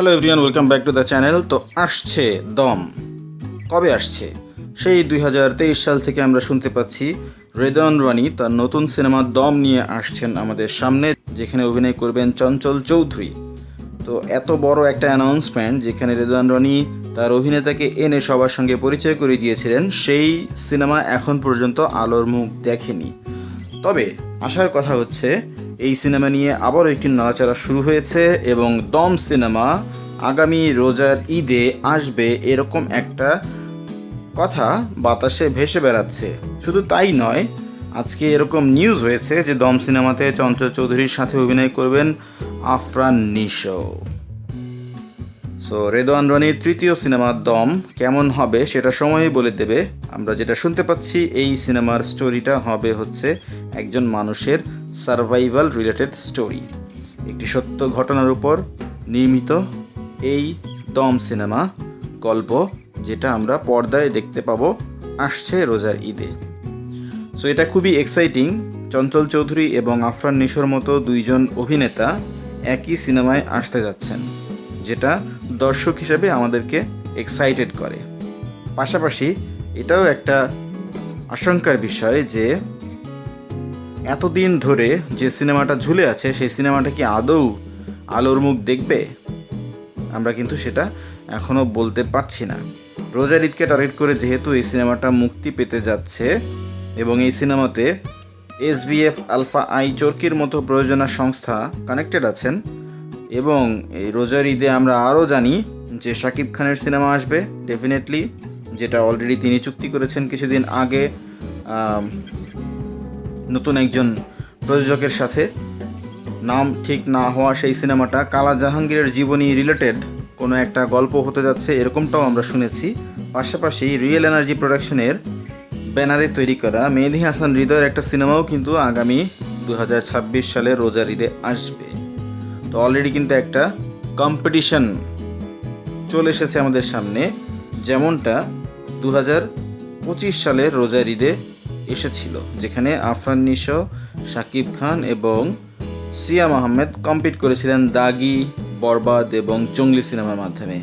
Hello everyone welcome back to the channel তো আসছে দম। কবে আসছে? সেই দুই হাজার তেইশ সাল থেকে আমরা শুনতে পাচ্ছি রেদন রানি তার নতুন সিনেমা দম নিয়ে আসছেন আমাদের সামনে, যেখানে অভিনয় করবেন চঞ্চল চৌধুরী। তো এত বড় একটা অ্যানাউন্সমেন্ট যেখানে রেদওয়ান রনি তার অভিনেতাকে এনে সবার সঙ্গে পরিচয় করে দিয়েছিলেন, সেই সিনেমা এখন পর্যন্ত আলোর মুখ দেখেনি। তবে আসার কথা হচ্ছে এই সিনেমা নিয়ে আবারও একটি নাড়াচাড়া শুরু হয়েছে এবং দম সিনেমা আগামী রোজার ঈদে আসবে এরকম একটা কথা বাতাসে ভেসে বেড়াচ্ছে। শুধু তাই নয়, আজকে এরকম নিউজ হয়েছে যে দম সিনেমাতে চঞ্চল চৌধুরীর সাথে অভিনয় করবেন আফরান নিশো। সো রেদওয়ান রনির তৃতীয় সিনেমা দম কেমন হবে সেটা সময়ই বলে দেবে। আমরা যেটা শুনতে পাচ্ছি, এই সিনেমার স্টোরিটা হবে হচ্ছে একজন মানুষের সার্ভাইভাল রিলেটেড স্টোরি একটি সত্য ঘটনার উপর নির্মিত এই দম সিনেমা গল্প যেটা আমরা পর্দায় দেখতে পাবো আসছে রোজার ঈদে। সো এটা খুবই এক্সাইটিং চঞ্চল চৌধুরী এবং আফরান নিশোর মতো দুইজন অভিনেতা একই সিনেমায় আসতে যাচ্ছেন। যেটা দর্শক হিসেবে আমাদেরকে এক্সাইটেড করে। পাশাপাশি এটাও একটা আশঙ্কার বিষয় যে, এতদিন ধরে যে সিনেমাটা ঝুলে আছে, সেই সিনেমাটা কি আদৌ আলোর মুখ দেখবে? আমরা কিন্তু সেটা এখনও বলতে পারছি না। রোজার ঈদকে টার্গেট করে যেহেতু এই সিনেমাটা মুক্তি পেতে যাচ্ছে এবং এই সিনেমাতে এসবিএফ আলফা আই চরকির মতো প্রয়োজনা সংস্থা কানেক্টেড আছেন এবং এই রোজার ঈদে আমরা আরও জানি যে শাকিব খানের সিনেমা আসবে ডেফিনেটলি যেটা অলরেডি তিনি চুক্তি করেছেন কিছুদিন আগে নতুন একজন প্রযোজকের সাথে। নাম ঠিক না হওয়া সেই সিনেমাটা কালা জাহাঙ্গীরের জীবনী রিলেটেড কোনো একটা গল্প হতে যাচ্ছে, এরকমটাও আমরা শুনেছি। পাশাপাশি রিয়েল এনার্জি প্রোডাকশনের ব্যানারে তৈরি করা মেহেদি হাসান হৃদয়ের একটা সিনেমাও কিন্তু আগামী দু হাজার ছাব্বিশ সালে রোজার ঈদে আসবে। তো অলরেডি কিন্তু একটা কম্পিটিশন চলে এসেছে আমাদের সামনে। যেমনটা দু পঁচিশ সালের রোজার ঈদে এসেছিল, যেখানে আফরান নিশো শাকিব খান এবং সিয়াম আহমেদ কম্পিট করেছিলেন দাগি, বরবাদ এবং জঙ্গলি সিনেমার মাধ্যমে।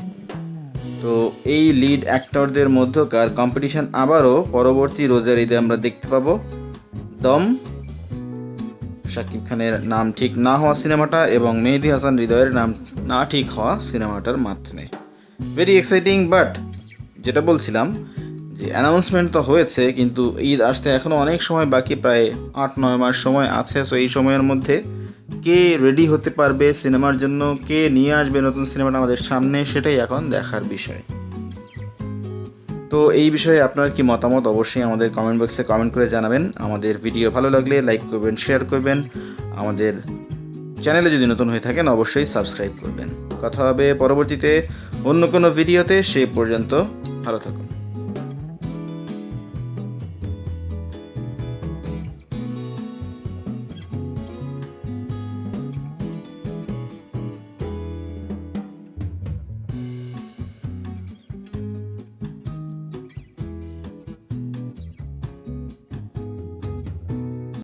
তো এই লিড অ্যাক্টরদের মধ্যকার কম্পিটিশন আবারও পরবর্তী রোজার ঈদে আমরা দেখতে পাবো। দম শাকিব খানের নাম ঠিক না হওয়া সিনেমাটা এবং মেহেদি হাসান হৃদয়ের নাম না ঠিক হওয়া সিনেমাটার মাধ্যমে। ভেরি এক্সাইটিং বাট যেটা বলছিলাম যে অ্যানাউন্সমেন্ট তো হয়েছে, কিন্তু ঈদ আসতে এখনও অনেক সময় বাকি, প্রায় আট, নয় মাস সময় আছে সো এই সময়ের মধ্যে কে রেডি হতে পারবে সিনেমার জন্য, কে নিয়ে আসবে নতুন সিনেমাটা আমাদের সামনে, সেটাই এখন দেখার বিষয়। তো এই বিষয়ে আপনার কি মতামত অবশ্যই আমাদের কমেন্ট বক্সে কমেন্ট করে জানাবেন। আমাদের ভিডিও ভালো লাগলে লাইক করবেন শেয়ার করবেন। আমাদের চ্যানেলে যদি নতুন হয়ে থাকেন অবশ্যই সাবস্ক্রাইব করবেন। কথা হবে পরবর্তীতে অন্য কোনো ভিডিওতে সে পর্যন্ত ভালো থাকুন।